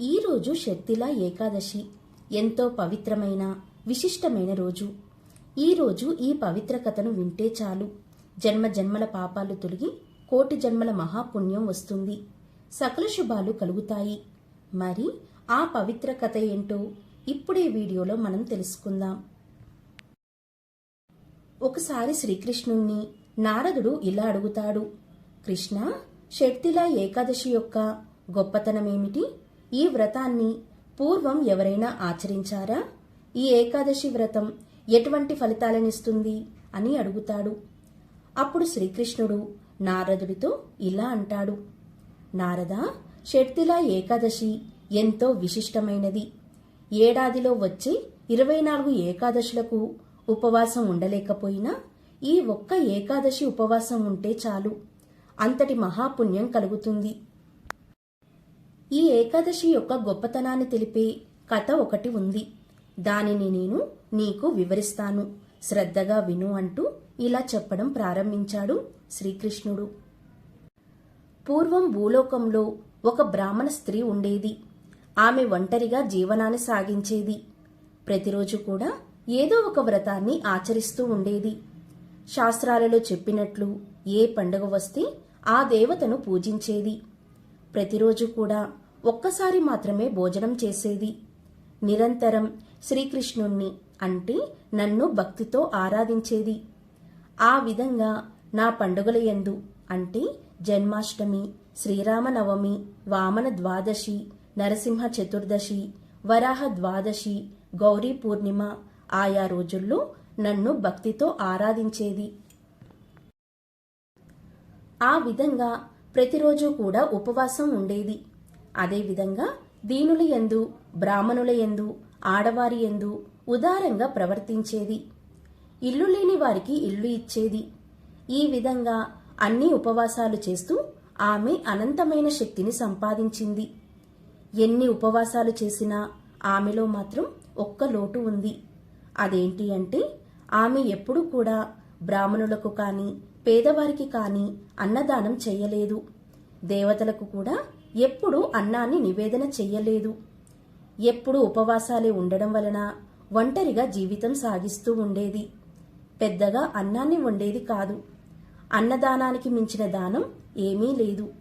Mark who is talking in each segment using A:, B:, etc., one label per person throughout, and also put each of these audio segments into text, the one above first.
A: ఈరోజు శక్తిలా ఏకాదశి. ఎంతో పవిత్రమైన విశిష్టమైన రోజు. ఈరోజు ఈ పవిత్ర కథను వింటే చాలు. జన్మ జన్మల పాపాలు తొలగి కోటి జన్మల మహాపుణ్యం వస్తుంది. సకల శుభాలు కలుగుతాయి. మరి ఆ పవిత్ర కథ ఏంటో ఇప్పుడే వీడియోలో మనం తెలుసుకుందాం. ఒకసారి శ్రీకృష్ణుణ్ణి నారదుడు ఇలా అడుగుతాడు. కృష్ణ షట్తిలా ఏకాదశి యొక్క గొప్పతనమేమిటి? ఈ వ్రతాన్ని పూర్వం ఎవరైనా ఆచరించారా? ఈ ఏకాదశి వ్రతం ఎటువంటి ఫలితాలనిస్తుంది అని అడుగుతాడు. అప్పుడు శ్రీకృష్ణుడు నారదుడితో ఇలా అంటాడు. నారద షట్తిలా ఏకాదశి ఎంతో విశిష్టమైనది. ఏడాదిలో వచ్చే ఇరవై నాలుగు ఏకాదశులకు ఉపవాసం ఉండలేకపోయినా ఈ ఒక్క ఏకాదశి ఉపవాసం ఉంటే చాలు. అంతటి మహాపుణ్యం కలుగుతుంది. ఈ ఏకాదశి యొక్క గొప్పతనాన్ని తెలిపే కథ ఒకటి ఉంది. దానిని నేను నీకు వివరిస్తాను. శ్రద్ధగా విను అంటూ ఇలా చెప్పడం ప్రారంభించాడు శ్రీకృష్ణుడు. పూర్వం భూలోకంలో ఒక బ్రాహ్మణ స్త్రీ ఉండేది. ఆమె ఒంటరిగా జీవనాన్ని సాగించేది. ప్రతిరోజు కూడా ఏదో ఒక వ్రతాన్ని ఆచరిస్తూ ఉండేది. శాస్త్రాలలో చెప్పినట్లు ఏ పండుగ వస్తే ఆ దేవతను పూజించేది. ప్రతిరోజు కూడా ఒక్కసారి మాత్రమే భోజనం చేసేది. నిరంతరం శ్రీకృష్ణుణ్ణి అంటే నన్ను భక్తితో ఆరాధించేది. ఆ విధంగా నా పండుగల యందు అంటే జన్మాష్టమి శ్రీరామనవమి వామన ద్వాదశి నరసింహ చతుర్దశి వరాహ ద్వాదశి గౌరీ పూర్ణిమ ఆయా రోజుల్లో నన్ను భక్తితో ఆరాధించేది. ఆ విధంగా ప్రతిరోజు కూడా ఉపవాసం ఉండేది. అదేవిధంగా దీనుల యందు బ్రాహ్మణుల యందు ఆడవారి యందు ఉదారంగా ప్రవర్తించేది. ఇల్లు లేని వారికి ఇల్లు ఇచ్చేది. ఈ విధంగా అన్ని ఉపవాసాలు చేస్తూ ఆమె అనంతమైన శక్తిని సంపాదించింది. ఎన్ని ఉపవాసాలు చేసినా ఆమెలో మాత్రం ఒక్క లోటు ఉంది. అదేంటి అంటే ఆమె ఎప్పుడూ కూడా బ్రాహ్మణులకు కానీ పేదవారికి కానీ అన్నదానం చేయలేదు. దేవతలకు కూడా ఎప్పుడూ అన్నాన్ని నివేదన చెయ్యలేదు. ఎప్పుడు ఉపవాసాలే ఉండడం వలన ఒంటరిగా జీవితం సాగిస్తూ ఉండేది. పెద్దగా అన్నాన్ని వండేది కాదు. అన్నదానానికి మించిన దానం ఏమీ లేదు.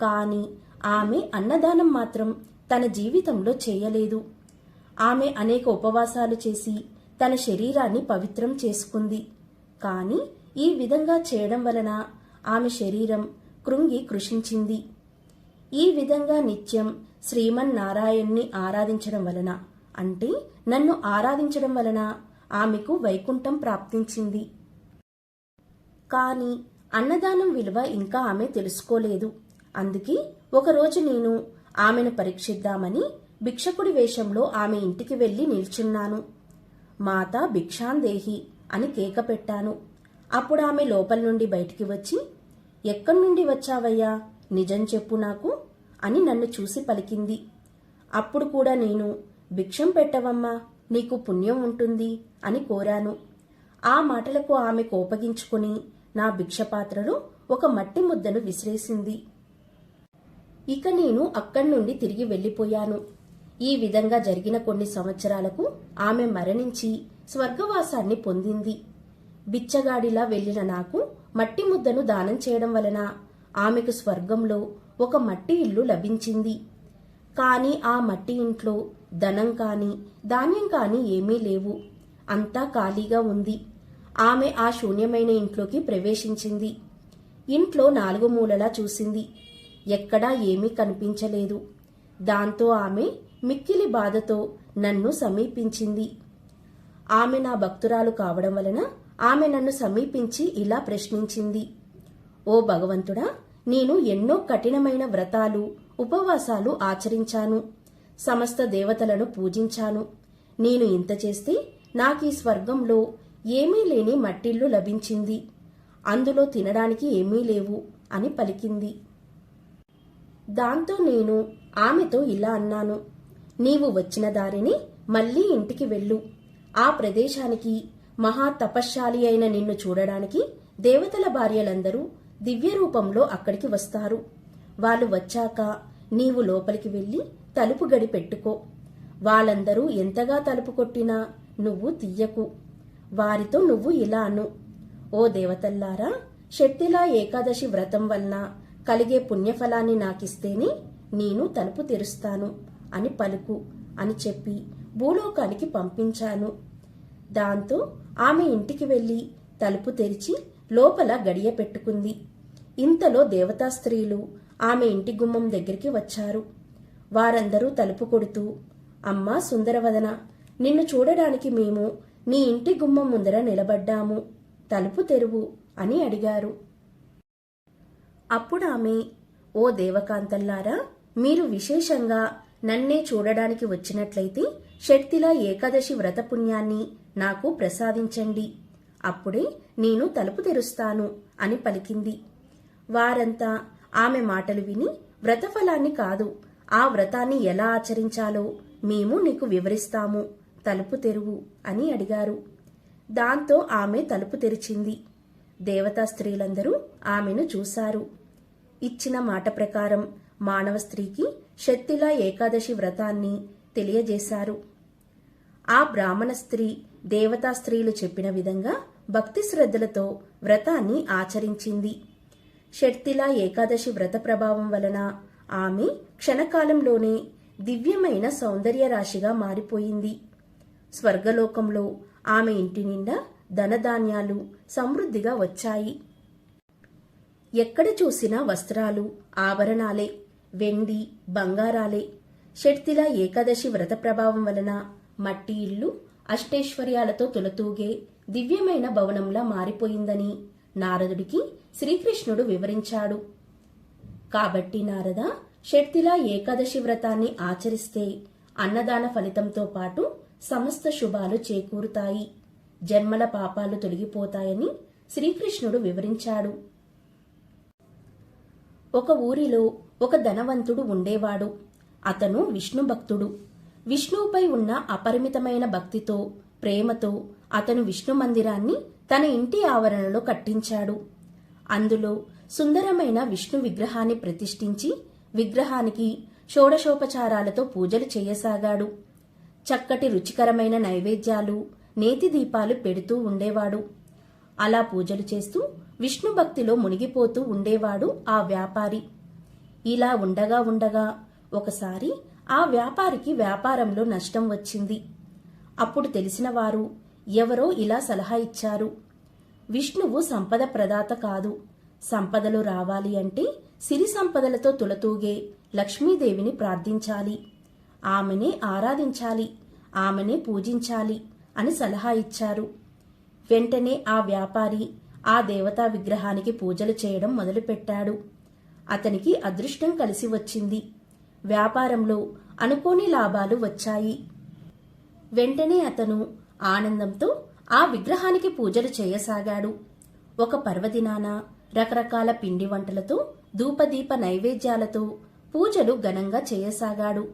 A: కానీ ఆమె అన్నదానం మాత్రం తన జీవితంలో చేయలేదు. ఆమె అనేక ఉపవాసాలు చేసి తన శరీరాన్ని పవిత్రం చేసుకుంది. కానీ ఈ విధంగా చేయడం వలన ఆమె శరీరం కృంగి కృషించింది. ఈ విధంగా నిత్యం శ్రీమన్నారాయణ్ణి ఆరాధించడం వలన. అంటే నన్ను ఆరాధించడం వలన ఆమెకు వైకుంఠం ప్రాప్తించింది. కానీ అన్నదానం విలువ ఇంకా ఆమె తెలుసుకోలేదు. అందుకే ఒకరోజు నేను ఆమెను పరీక్షిద్దామని భిక్షకుడి వేషంలో ఆమె ఇంటికి వెళ్ళి నిల్చున్నాను. మాత భిక్షాందేహి అని కేక పెట్టాను. అప్పుడు ఆమె లోపల నుండి బయటికి వచ్చి ఎక్కడి నుండి వచ్చావయ్యా? నిజం చెప్పు నాకు అని నన్ను చూసి పలికింది. అప్పుడు కూడా నేను భిక్షం పెట్టవమ్మా నీకు పుణ్యం ఉంటుంది అని కోరాను. ఆ మాటలకు ఆమె కోపగించుకుని నా భిక్షపాత్రలో ఒక మట్టి ముద్దను విసిరేసింది. ఇక నేను అక్కడి నుండి తిరిగి వెళ్ళిపోయాను. ఈ విధంగా జరిగిన కొన్ని సంవత్సరాలకు ఆమె మరణించి స్వర్గవాసాన్ని పొందింది. బిచ్చగాడిలా వెళ్ళిన నాకు మట్టి ముద్దను దానం చేయడం వలన ఆమెకు స్వర్గంలో ఒక మట్టి ఇల్లు లభించింది. కానీ ఆ మట్టి ఇంట్లో ధనం కాని ధాన్యం కాని ఏమీ లేవు. అంతా ఖాళీగా ఉంది. ఆమె ఆ శూన్యమైన ఇంట్లోకి ప్రవేశించింది. ఇంట్లో నాలుగు మూలలా చూసింది. ఎక్కడా ఏమీ కనిపించలేదు. దాంతో ఆమె మిక్కిలి బాధతో నన్ను సమీపించింది. ఆమె నా భక్తురాలు కావడం వలన ఆమె నన్ను సమీపించి ఇలా ప్రశ్నించింది. ఓ భగవంతుడా నేను ఎన్నో కఠినమైన వ్రతాలు ఉపవాసాలు ఆచరించాను. సమస్త దేవతలను పూజించాను. నేను ఇంత చేస్తే నాకీ స్వర్గంలో ఏమీ లేని మట్టిల్లు లభించింది. అందులో తినడానికి ఏమీ లేవు అని పలికింది. దాంతో నేను ఆమెతో ఇలా అన్నాను నీవు వచ్చిన దారిని మళ్ళీ ఇంటికి వెళ్ళు. ఆ ప్రదేశానికి మహా తపశ్శాలి అయిన నిన్ను చూడడానికి దేవతల భార్యలందరూ దివ్య రూపంలో అక్కడికి వస్తారు. వాళ్ళు వచ్చాక నీవు లోపలికి వెళ్ళి తలుపు గడి పెట్టుకో. వాళ్ళందరూ ఎంతగా తలుపు కొట్టినా నువ్వు తీయకు. వారితో నువ్వు ఇలా అను. ఓ దేవతల్లారా శక్తిలా ఏకాదశి వ్రతం వలన కలిగే పుణ్యఫలాన్ని నాకిస్తేనే నేను తలుపు తెరుస్తాను అని పలుకు అని చెప్పి భూలోకానికి పంపించాను. దాంతో ఆమె ఇంటికి వెళ్ళి తలుపు తెరిచి లోపల గడియ పెట్టుకుంది. ఇంతలో దేవతా స్త్రీలు ఆమె ఇంటి గుమ్మం దగ్గరికి వచ్చారు. వారందరూ తలుపు కొడుతూ అమ్మా సుందరవదన నిన్ను చూడడానికి మేము నీ ఇంటి గుమ్మం ముందర నిలబడ్డాము. తలుపు తెరువు అని అడిగారు. అప్పుడు ఆమె ఓ దేవకాంతల్లారా మీరు విశేషంగా నన్నే చూడడానికి వచ్చినట్లయితే శక్తిలా ఏకాదశి వ్రత పుణ్యాన్ని నాకు ప్రసాదించండి. అప్పుడే నేను తలుపు తెరుస్తాను అని పలికింది. వారంతా ఆమె మాటలు విని వ్రతఫలాన్ని కాదు ఆ వ్రతాన్ని ఎలా ఆచరించాలో మేము నీకు వివరిస్తాము. తలుపు తెరువు అని అడిగారు. దాంతో ఆమె తలుపు తెరిచింది. దేవతా స్త్రీలందరూ ఆమెను చూశారు. ఇచ్చిన మాట ప్రకారం మానవ స్త్రీకి శక్తిలా ఏకాదశి వ్రతాన్ని తెలియజేశారు. ఆ బ్రాహ్మణ స్త్రీ దేవతా స్త్రీలు చెప్పిన విధంగా భక్తి శ్రద్ధలతో వ్రతాన్ని ఆచరించింది. షట్తిలా ఏకాదశి వ్రత ప్రభావం వలన ఆమె క్షణకాలంలోనే దివ్యమైన సౌందర్య రాశిగా మారిపోయింది. స్వర్గలోకంలో ఆమె ఇంటి నిండా ధనధాన్యాలు సమృద్ధిగా వచ్చాయి. ఎక్కడ చూసినా వస్త్రాలు ఆభరణాలే వెండి బంగారాలే. షట్తిలా ఏకాదశి వ్రత ప్రభావం వలన మట్టి ఇల్లు అష్టైశ్వర్యాలతో తులతూగే దివ్యమైన భవనంలా మారిపోయిందని నారదుడికి శ్రీకృష్ణుడు వివరించాడు. కాబట్టి నారద షట్తిలా ఏకాదశి వ్రతాన్ని ఆచరిస్తే అన్నదాన ఫలితంతో పాటు సమస్త శుభాలు చేకూరుతాయి. జన్మల పాపాలు తొలగిపోతాయని శ్రీకృష్ణుడు వివరించాడు. ఒక ఊరిలో ఒక ధనవంతుడు ఉండేవాడు. అతను విష్ణు భక్తుడు విష్ణువుపై ఉన్న అపరిమితమైన భక్తితో ప్రేమతో అతను విష్ణు మందిరాన్ని తన ఇంటి ఆవరణలో కట్టించాడు. అందులో సుందరమైన విష్ణు విగ్రహాన్ని ప్రతిష్ఠించి విగ్రహానికి షోడశోపచారాలతో పూజలు చేయసాగాడు. చక్కటి రుచికరమైన నైవేద్యాలు నేతి దీపాలు పెడుతూ ఉండేవాడు. అలా పూజలు చేస్తూ విష్ణు భక్తిలో మునిగిపోతూ ఉండేవాడు ఆ వ్యాపారి. ఇలా ఉండగా ఉండగా ఒకసారి ఆ వ్యాపారికి వ్యాపారంలో నష్టం వచ్చింది. అప్పుడు తెలిసిన వారు ఎవరో ఇలా సలహా ఇచ్చారు. విష్ణువు సంపద ప్రదాత కాదు. సంపదలు రావాలి అంటే సిరి సంపదలతో తులతూగే లక్ష్మీదేవిని ప్రార్థించాలి. ఆమెనే ఆరాధించాలి ఆమెనే పూజించాలి అని సలహా ఇచ్చారు. వెంటనే ఆ వ్యాపారి ఆ దేవతా విగ్రహానికి పూజలు చేయడం మొదలుపెట్టాడు. అతనికి అదృష్టం కలిసి వచ్చింది. వ్యాపారంలో అనుకోని లాభాలు వచ్చాయి. వెంటనే అతను ఆనందంతో ఆ విగ్రహానికి పూజలు చేయసాగాడు. ఒక పర్వదినాన రకరకాల పిండి వంటలతో ధూపదీప నైవేద్యాలతో పూజలు ఘనంగా చేయసాగాడు.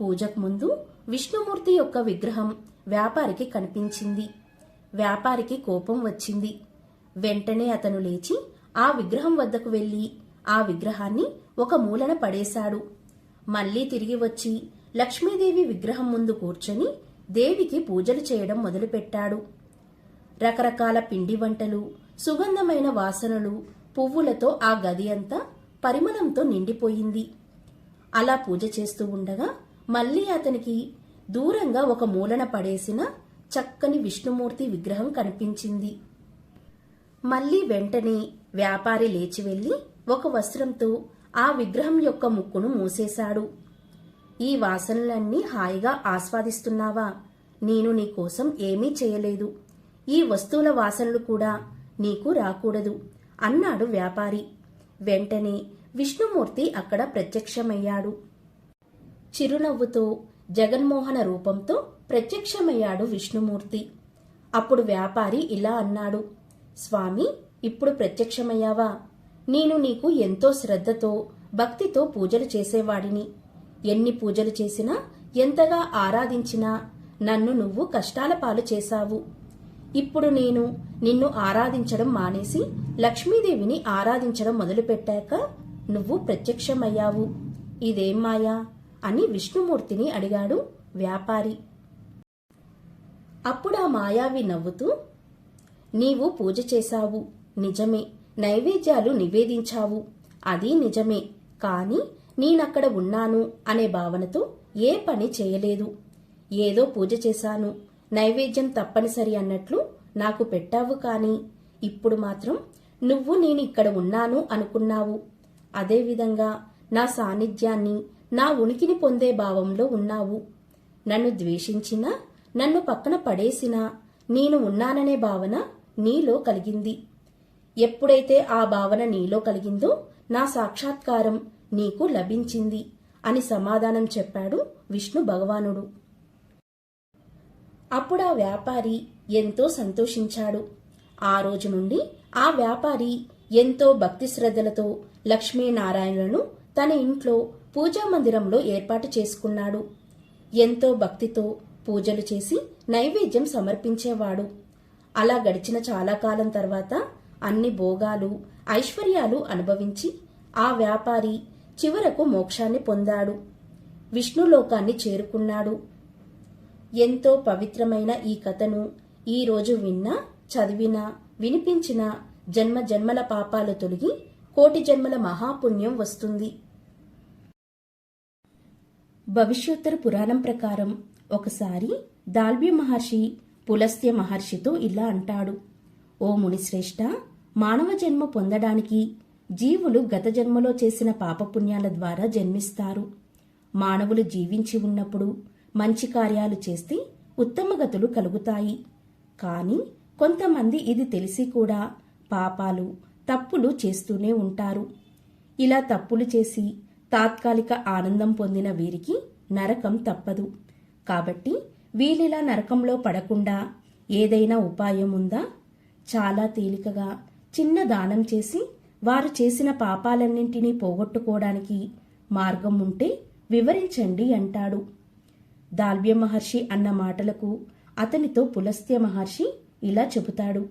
A: పూజకు ముందు విష్ణుమూర్తి యొక్క విగ్రహం వ్యాపారికి కనిపించింది. వ్యాపారికి కోపం వచ్చింది. వెంటనే అతను లేచి ఆ విగ్రహం వద్దకు వెళ్ళి ఆ విగ్రహాన్ని ఒక మూలన పడేశాడు. మళ్ళీ తిరిగి వచ్చి లక్ష్మీదేవి విగ్రహం ముందు కూర్చొని దేవికి పూజలు చేయడం మొదలుపెట్టాడు. రకరకాల పిండి వంటలు సుగంధమైన వాసనలు పువ్వులతో ఆ గది అంతా పరిమళంతో నిండిపోయింది. అలా పూజ చేస్తూ ఉండగా మళ్ళీ అతనికి దూరంగా ఒక మూలన పడేసిన చక్కని విష్ణుమూర్తి విగ్రహం కనిపించింది. మళ్ళీ వెంటనే వ్యాపారి లేచి వెళ్ళి ఒక వస్త్రంతో ఆ విగ్రహం యొక్క ముక్కును మూసేశాడు. ఈ వాసనలన్నీ హాయిగా ఆస్వాదిస్తున్నావా? నేను నీకోసం ఏమీ చేయలేదు. ఈ వస్తువుల వాసనలు కూడా నీకు రాకూడదు అన్నాడు వ్యాపారి. వెంటనే విష్ణుమూర్తి అక్కడ ప్రత్యక్షమయ్యాడు. చిరునవ్వుతో జగన్మోహన రూపంతో ప్రత్యక్షమయ్యాడు విష్ణుమూర్తి. అప్పుడు వ్యాపారి ఇలా అన్నాడు స్వామి ఇప్పుడు ప్రత్యక్షమయ్యావా? నేను నీకు ఎంతో శ్రద్ధతో భక్తితో పూజలు చేసేవాడిని. ఎన్ని పూజలు చేసినా ఎంతగా ఆరాధించినా నన్ను నువ్వు కష్టాల పాలు చేశావు. ఇప్పుడు నేను నిన్ను ఆరాధించడం మానేసి లక్ష్మీదేవిని ఆరాధించడం మొదలుపెట్టాక నువ్వు ప్రత్యక్షమయ్యావు. ఇదేం మాయా? అని విష్ణుమూర్తిని అడిగాడు వ్యాపారి. అప్పుడు ఆ మాయావి నవ్వుతూ నీవు పూజ చేశావు. నిజమే. నైవేద్యాలు నివేదించావు. అది నిజమే. కాని నేనక్కడ ఉన్నాను అనే భావనతో ఏ పని చేయలేదు. ఏదో పూజ చేశాను. నైవేద్యం తప్పనిసరి అన్నట్లు నాకు పెట్టావు కాని ఇప్పుడు మాత్రం నువ్వు నేను ఇక్కడ ఉన్నాను అనుకున్నావు. అదేవిధంగా నా సాన్నిధ్యాన్ని నా ఉనికిని పొందే భావంలో ఉన్నావు. నన్ను ద్వేషించినా నన్ను పక్కన పడేసినా నేను ఉన్నాననే భావన నీలో కలిగింది. ఎప్పుడైతే ఆ భావన నీలో కలిగిందో నా సాక్షాత్కారం నీకు లభించింది అని సమాధానం చెప్పాడు విష్ణు భగవానుడు. అప్పుడు ఆ వ్యాపారి ఎంతో సంతోషించాడు. ఆ రోజు నుండి ఆ వ్యాపారి ఎంతో భక్తి శ్రద్ధలతో లక్ష్మీనారాయణులను తన ఇంట్లో పూజా మందిరంలో ఏర్పాటు చేసుకున్నాడు. ఎంతో భక్తితో పూజలు చేసి నైవేద్యం సమర్పించేవాడు. అలా గడిచిన చాలా కాలం తర్వాత అన్ని భోగాలు ఐశ్వర్యాలు అనుభవించి ఆ వ్యాపారి చివరకు మోక్షాన్ని పొందాడు. విష్ణులోకాన్ని చేరుకున్నాడు. ఎంతో పవిత్రమైన ఈ కథను ఈరోజు విన్నా చదివినా వినిపించినా జన్మ జన్మల పాపాలు తొలగి కోటి జన్మల మహాపుణ్యం వస్తుంది. భవిష్యోత్తర పురాణం ప్రకారం ఒకసారి దాల్బి మహర్షి పులస్త్య మహర్షితో ఇలా అంటాడు. ఓ మునిశ్రేష్ఠ మానవ జన్మ పొందడానికి జీవులు గత జన్మలో చేసిన పాపపుణ్యాల ద్వారా జన్మిస్తారు. మానవులు జీవించి ఉన్నప్పుడు మంచి కార్యాలు చేస్తే ఉత్తమగతులు కలుగుతాయి. కానీ కొంతమంది ఇది తెలిసి కూడా పాపాలు తప్పులు చేస్తూనే ఉంటారు. ఇలా తప్పులు చేసి తాత్కాలిక ఆనందం పొందిన వీరికి నరకం తప్పదు. కాబట్టి వీళ్ళిలా నరకంలో పడకుండా ఏదైనా ఉపాయం ఉందా? చాలా తేలికగా చిన్న దానం చేసి వారు చేసిన పాపాలన్నింటినీ పోగొట్టుకోవడానికి మార్గం ఉంటే వివరించండి అంటాడు. దాల్వ్య మహర్షి అన్న మాటలకు అతనితో పులస్త్య మహర్షి ఇలా చెబుతాడు.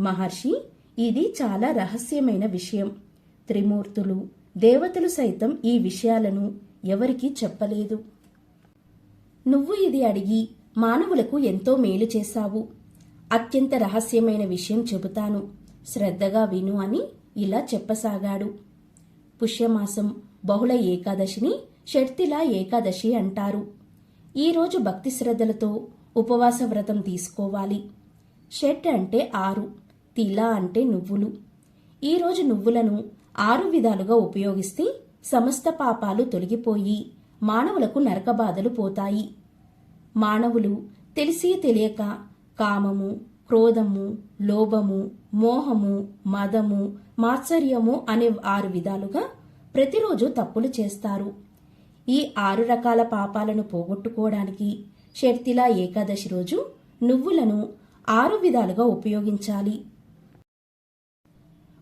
A: మహర్షి ఇది చాలా రహస్యమైన విషయం. త్రిమూర్తులు దేవతలు సైతం ఈ విషయాలను ఎవరికీ చెప్పలేదు. నువ్వు ఇది అడిగి మానవులకు ఎంతో మేలు చేశావు. అత్యంత రహస్యమైన విషయం చెబుతాను. శ్రద్ధగా విను అని ఇలా చెప్పసాగాడు. పుష్యమాసం బహుళ ఏకాదశిని షట్తిలా ఏకాదశి అంటారు. ఈరోజు భక్తి శ్రద్ధలతో ఉపవాస వ్రతం తీసుకోవాలి. షట్ అంటే ఆరు తిలా అంటే నువ్వులు. ఈరోజు నువ్వులను ఆరు విధాలుగా ఉపయోగిస్తే సమస్త పాపాలు తొలగిపోయి మానవులకు నరకబాధలు పోతాయి. మానవులు తెలిసి తెలియక కామము క్రోధము లోభము మోహము మదము మాత్సర్యము అనే ఆరు విధాలుగా ప్రతిరోజు తప్పులు చేస్తారు. ఈ ఆరు రకాల పాపాలను పోగొట్టుకోవడానికి షర్తిలా ఏకాదశి రోజు నువ్వులను ఆరు విధాలుగా ఉపయోగించాలి.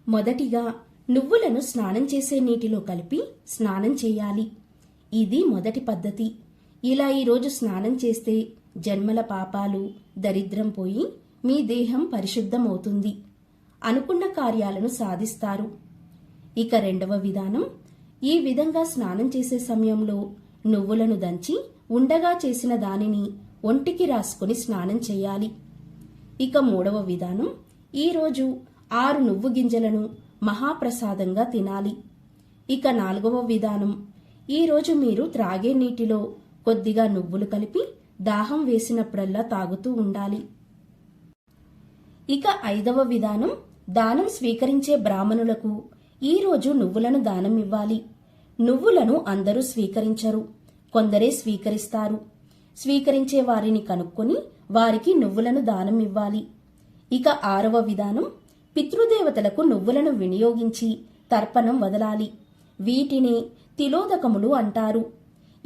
A: మొదటిగా నువ్వులను స్నానం చేసే నీటిలో కలిపి స్నానం చేయాలి. ఇది మొదటి పద్ధతి. ఇలా ఈరోజు స్నానం చేస్తే జన్మల పాపాలు దరిద్రం పోయి మీ దేహం పరిశుద్ధమవుతుంది అనుకున్న కార్యాలను సాధిస్తారు. ఇక రెండవ విధానం ఈ విధంగా స్నానం చేసే సమయంలో నువ్వులను దంచి ఉండగా చేసిన దానిని ఒంటికి రాసుకుని స్నానం చేయాలి. ఇక మూడవ విధానం ఈరోజు ఆరు నువ్వు గింజలను మహాప్రసాదంగా తినాలి. ఇక నాలుగవ విధానం ఈరోజు మీరు త్రాగే నీటిలో కొద్దిగా నువ్వులు కలిపి దాహం వేసినప్పుడల్లా తాగుతూ ఉండాలి. ఇక ఐదవ విధానం దానం స్వీకరించే బ్రాహ్మణులకు. ఈరోజు నువ్వులను దానం ఇవ్వాలి. నువ్వులను అందరూ స్వీకరించరు. కొందరే స్వీకరిస్తారు. స్వీకరించే వారిని కనుక్కొని వారికి నువ్వులను దానం ఇవ్వాలి. ఇక ఆరవ విధానం పితృదేవతలకు నువ్వులను వినియోగించి తర్పణం వదలాలి. వీటిని తిలోదకములు అంటారు.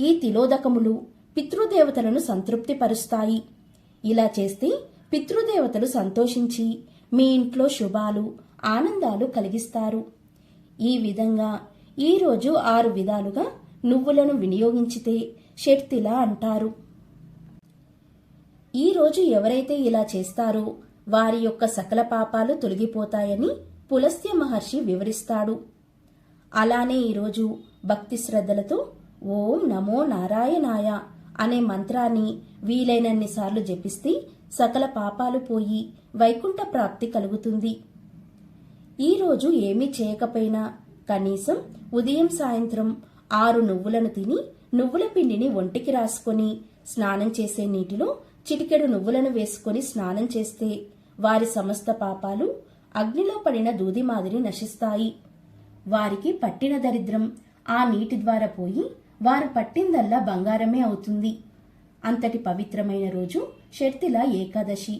A: ఈ తిలోదకములు పితృదేవతలను సంతృప్తిపరుస్తాయి. ఇలా చేస్తే పితృదేవతలు సంతోషించి మీ ఇంట్లో శుభాలు ఆనందాలు కలిగిస్తారు. ఈ విధంగా ఈరోజు ఆరు విధాలుగా నువ్వులను వినియోగించితే షట్తిలా అంటారు. ఈరోజు ఎవరైతే ఇలా చేస్తారో వారి యొక్క సకల పాపాలు తొలగిపోతాయని పులస్త్య మహర్షి వివరిస్తాడు. అలానే ఈరోజు భక్తి శ్రద్ధలతో ఓం నమో నారాయణాయ అనే మంత్రాన్ని వీలైనన్నిసార్లు జపిస్తే సకల పాపాలు పోయి వైకుంఠ ప్రాప్తి కలుగుతుంది. ఈరోజు ఏమీ చేయకపోయినా కనీసం ఉదయం సాయంత్రం ఆరు నువ్వులను తిని నువ్వుల పిండిని ఒంటికి రాసుకొని స్నానం చేసే నీటిలో చిటికెడు నువ్వులను వేసుకొని స్నానం చేస్తే వారి సమస్త పాపాలు అగ్నిలో పడిన దూది మాదిరి నశిస్తాయి. వారికి పట్టిన దరిద్రం ఆ నీటి ద్వారా పోయి వారు పట్టిందల్లా బంగారమే అవుతుంది. అంతటి పవిత్రమైన రోజు షర్తిల ఏకాదశి.